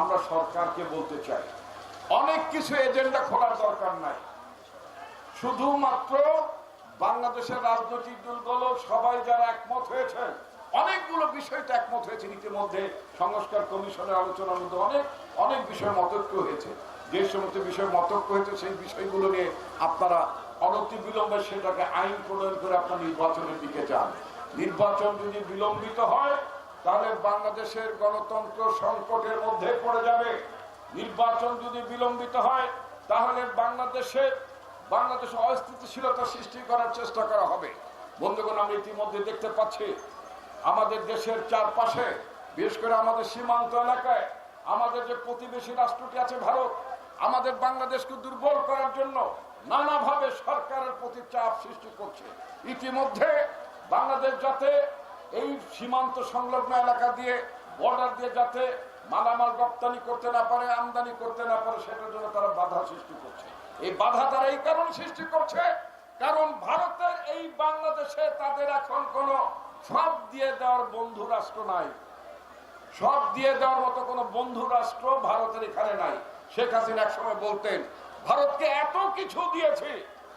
আমরা সরকারকে বলতে চাই, অনেক কিছু এজেন্ডা খোলার দরকার নাই। শুধুমাত্র বাংলাদেশের রাজনৈতিক দলগুলো সবাই যারা একমত হয়েছেন অনেকগুলো বিষয়টা একমত হয়েছে ইতিমধ্যে, সংস্কার কমিশনের আলোচনার মধ্যে অনেক অনেক বিষয় মতৈক্য হয়েছে। যে সমস্ত বিষয় মতৈক্য হয়েছে, সেই বিষয়গুলো নিয়ে আপনারা অনতি বিলম্বে সেটাকে আইন প্রণয়ন করে আপনার নির্বাচনের দিকে যান। নির্বাচন যদি বিলম্বিত হয় তাহলে বাংলাদেশের গণতন্ত্র সংকটের মধ্যে পড়ে যাবে। নির্বাচন যদি বিলম্বিত হয়, তাহলে বাংলাদেশে বাংলাদেশে অস্থিতিশীলতা সৃষ্টি করার চেষ্টা করা হবে। বন্ধুগণ, আমরা ইতিমধ্যে দেখতে পাচ্ছি, আমাদের দেশের চারপাশে, বিশেষ করে আমাদের সীমান্ত এলাকায়, আমাদের যে প্রতিবেশী রাষ্ট্রটি আছে ভারত, আমাদের বাংলাদেশকে দুর্বল করার জন্য নানাভাবে সরকারের প্রতি চাপ সৃষ্টি করছে। ইতিমধ্যে বাংলাদেশ যাতে এই সীমান্ত সংলগ্ন এলাকা দিয়ে বর্ডার দিয়ে যাতে মালামাল রপ্তানি করতে না পারে, আমদানি করতে না পারে, সেটার জন্য তারা বাধা সৃষ্টি করছে। এই বাধা তারা এই কারণে সৃষ্টি করছে কারণ ভারতের এই বাংলাদেশে তাদের এখন কোন সব দিয়ে দেওয়ার বন্ধু রাষ্ট্র নাই। সব দিয়ে দেওয়ার মতো কোন বন্ধু রাষ্ট্র ভারতের এখানে নাই। শেখ হাসিনা এক সময় বলতেন, ভারতকে এত কিছু দিয়েছে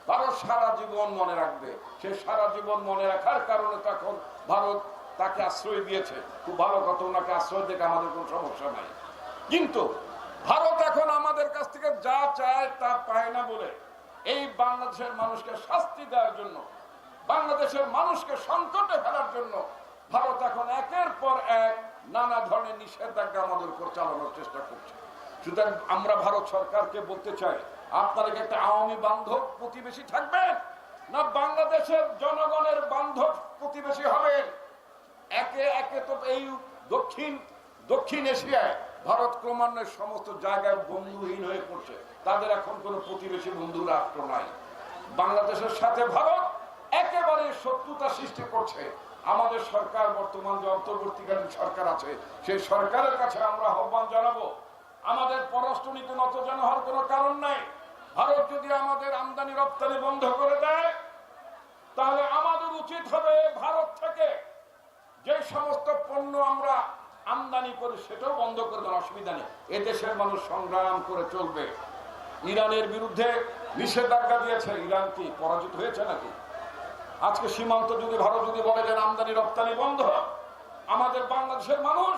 ভারত সারা জীবন মনে রাখবে। সে সারা জীবন মনে রাখার কারণে তখন ভারত তাকে আশ্রয় দিয়েছে। খুব ভালো কথা, ওনাকে আশ্রয় দেখে আমাদের কোনো সমস্যা নাই। কিন্তু ভারত এখন আমাদের কাছ থেকে যা চায় তা পায় না বলে এই বাংলাদেশের মানুষকে শাস্তি দেওয়ার জন্য, বাংলাদেশের মানুষকে সংকটে ফেলার জন্য ভারত এখন একের পর এক নানা ধরনের নিষেধাজ্ঞা আমাদের উপর চালানোর চেষ্টা করছে। সুতরাং আমরা ভারত সরকারকে বলতে চাই, আপনারা কি একটা আওয়ামী বান্ধব প্রতিবেশী থাকবেন? না বাংলাদেশের জনগণের বান্ধব প্রতিবেশী হবেন একে তো এই দক্ষিণ দক্ষিণ এশিয়ায় ভারত ক্রমান্বয়ে সমস্ত জায়গায় বন্ধুহীন হয়ে পড়ছে। তাদের এখন কোনো প্রতিবেশী বন্ধু রাষ্ট্র নাই। বাংলাদেশের সাথে ভারত একেবারে শত্রুতা সৃষ্টি করছে। আমাদের সরকার বর্তমান যে অন্তর্বর্তীকালীন সরকার আছে, সেই সরকারের কাছে আমরা আহ্বান জানাব, আমাদের পররাষ্ট্রনীতি নতজান হওয়ার কোনো কারণ নাই। ভারত যদি আমাদের আমদানি রপ্তানি বন্ধ করে দেয়, তাহলে আমাদের উচিত হবে ভারত থেকে সমস্ত পণ্য আমরা আমদানি করে সেটাও বন্ধ করে করবেন অসুবিধা নেই। এদেশের মানুষ সংগ্রাম করে চলবে। ইরানের বিরুদ্ধে নিষেধাজ্ঞা দিয়েছে ইরান কি পরাজিত হয়েছে নাকি? আজকে সীমান্ত যদি ভারত যদি বলে যে আমদানি রপ্তানি বন্ধ, আমাদের বাংলাদেশের মানুষ,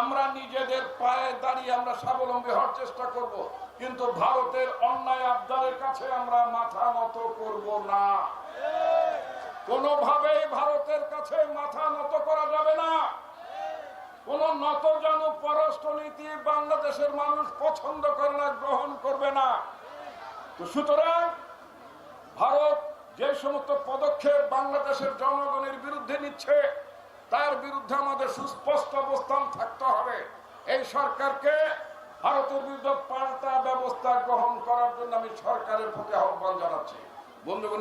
আমরা নিজেদের পায়ে দাঁড়িয়ে আমরা স্বাবলম্বী হওয়ার চেষ্টা করব, কিন্তু ভারতের অন্যায় আবদারের কাছে আমরা মাথা নত করব না। কোনোভাবেই ভারতের কাছে মাথা নত করা যাবে না। কোন নত যেন পররাষ্ট্রনীতি বাংলাদেশের মানুষ পছন্দ করে না, গ্রহণ করবে না। তো সুতরাং ভারত যে সমস্ত পদক্ষেপ বাংলাদেশের জনগণের বিরুদ্ধে নিচ্ছে, তার বিরুদ্ধে আমাদের সুস্পষ্ট অবস্থান থাকতে হবে। এই সরকারকে ভারতের বিরুদ্ধে পাল্টা ব্যবস্থা গ্রহণ করার জন্য আমি সরকারের প্রতি আহ্বান জানাচ্ছি। বন্ধুগণ